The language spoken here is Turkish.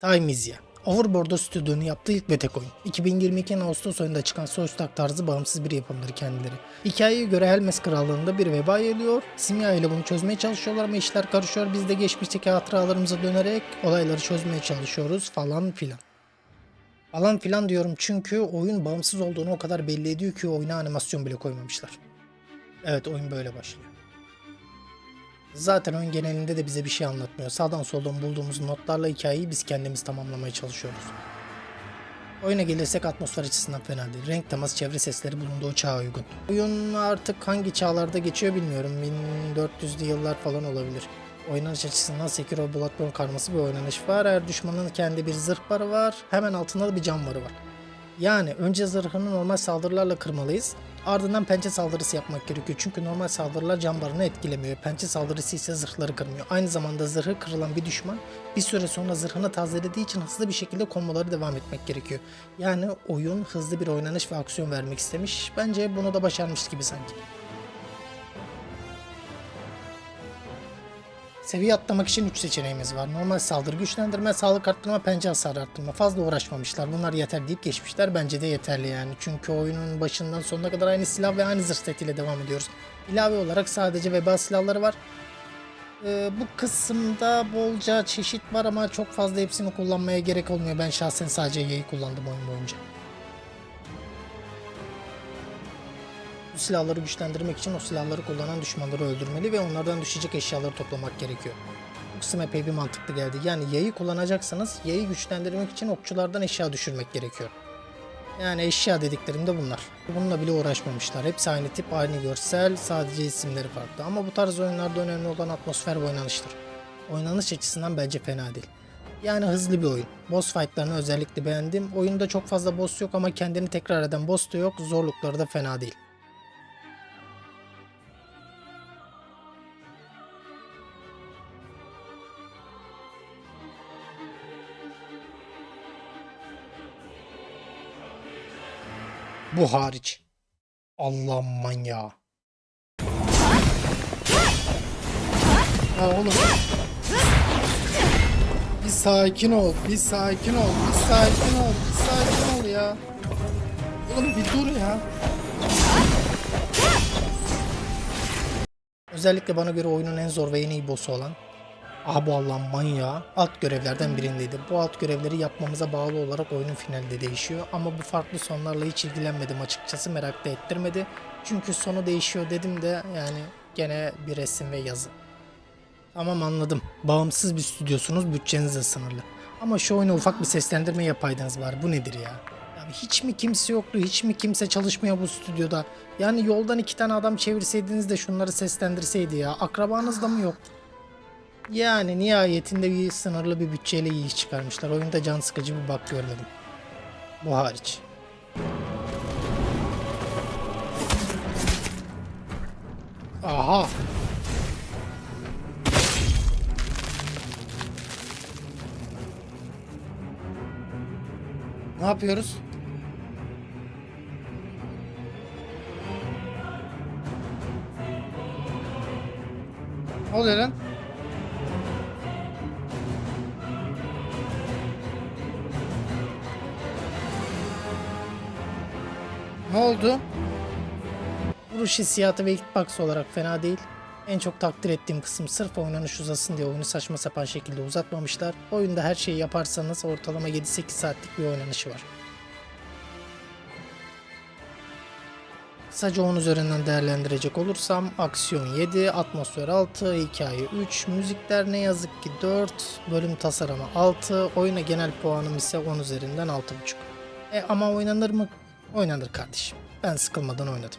Time is ya. Overboard'da stüdyonun yaptığı ilk ve tek oyun. 2022'nin Ağustos ayında çıkan Soulstalk tarzı bağımsız bir yapımları kendileri. Hikayeye göre Helmes Krallığı'nda bir veba geliyor. Simya ile bunu çözmeye çalışıyorlar ama işler karışıyor. Biz de geçmişteki hatıralarımıza dönerek olayları çözmeye çalışıyoruz falan filan. Falan filan diyorum çünkü oyun bağımsız olduğunu o kadar belli ediyor ki oyuna animasyon bile koymamışlar. Evet oyun böyle başlıyor. Zaten oyun genelinde de bize bir şey anlatmıyor. Sağdan soldan bulduğumuz notlarla hikayeyi biz kendimiz tamamlamaya çalışıyoruz. Oyuna gelirsek atmosfer açısından fena değil. Renk teması, çevre sesleri bulunduğu çağa uygun. Oyun artık hangi çağlarda geçiyor bilmiyorum. 1400'lü yıllar falan olabilir. Oynanış açısından Sekiro Bloodborne karması bir oynanış var. Her düşmanın kendi bir zırh barı var. Hemen altında da bir cam barı var. Yani önce zırhını normal saldırılarla kırmalıyız. Ardından pençe saldırısı yapmak gerekiyor. Çünkü normal saldırılar cam barını etkilemiyor. Pençe saldırısı ise zırhları kırmıyor. Aynı zamanda zırhı kırılan bir düşman bir süre sonra zırhını tazelediği için hızlı bir şekilde komboları devam etmek gerekiyor. Yani oyun hızlı bir oynanış ve aksiyon vermek istemiş. Bence bunu da başarmış gibi sanki. Seviye atlamak için 3 seçeneğimiz var. Normal saldırı güçlendirme, sağlık arttırma, pençe hasarı arttırma. Fazla uğraşmamışlar. Bunlar yeter deyip geçmişler. Bence de yeterli yani. Çünkü oyunun başından sonuna kadar aynı silah ve aynı zırh setiyle devam ediyoruz. İlave olarak sadece veba silahları var. Ee, bu kısımda bolca çeşit var ama çok fazla hepsini kullanmaya gerek olmuyor. Ben şahsen sadece yayı kullandım oyun boyunca. Silahları güçlendirmek için o silahları kullanan düşmanları öldürmeli ve onlardan düşecek eşyaları toplamak gerekiyor. Bu kısım epey bir mantıklı geldi. Yani yayı kullanacaksanız yayı güçlendirmek için okçulardan eşya düşürmek gerekiyor. Yani eşya dediklerim de bunlar. Bununla bile uğraşmamışlar. Hepsi aynı tip, aynı görsel, sadece isimleri farklı. Ama bu tarz oyunlarda önemli olan atmosfer ve oynanıştır. Oynanış açısından bence fena değil. Yani hızlı bir oyun. Boss fight'larını özellikle beğendim. Oyunda çok fazla boss yok ama kendini tekrar eden boss da yok. Zorlukları da fena değil. Bu hariç. Allah manyağı. Ya oğlum. Bir sakin ol, bir sakin ol, bir sakin ol, bir sakin ol ya. Oğlum bir dur ya. Özellikle bana göre oyunun en zor ve en iyi boss'u olan Aha bu Allah'ın manyağı alt görevlerden birindeydi. Bu alt görevleri yapmamıza bağlı olarak oyunun finalde değişiyor. Ama bu farklı sonlarla hiç ilgilenmedim açıkçası merak da ettirmedi. Çünkü sonu değişiyor dedim de yani gene bir resim ve yazı. Tamam anladım. Bağımsız bir stüdyosunuz bütçeniz de sınırlı. Ama şu oyuna ufak bir seslendirme yapaydınız var. Bu nedir ya? Yani hiç mi kimse yoktu? Hiç mi kimse çalışmıyor bu stüdyoda? Yani yoldan iki tane adam çevirseydiniz de şunları seslendirseydi ya. Akrabanız da mı yok? Yani nihayetinde bir sınırlı bir bütçeyle iyi iş çıkarmışlar. Oyunda can sıkıcı bir bak görmedim. Bu hariç. Aha. Ne yapıyoruz? Ne oluyor lan? Ne oldu? Vuruş hissiyatı ve hitbox olarak fena değil. En çok takdir ettiğim kısım sırf oynanış uzasın diye oyunu saçma sapan şekilde uzatmamışlar. Oyunda her şeyi yaparsanız ortalama 7-8 saatlik bir oynanışı var. Kısaca 10 üzerinden değerlendirecek olursam aksiyon 7, atmosfer 6, hikaye 3, müzikler ne yazık ki 4, bölüm tasarımı 6, oyuna genel puanım ise 10 üzerinden 6.5. E ama oynanır mı? Oynanır kardeşim. Ben sıkılmadan oynadım.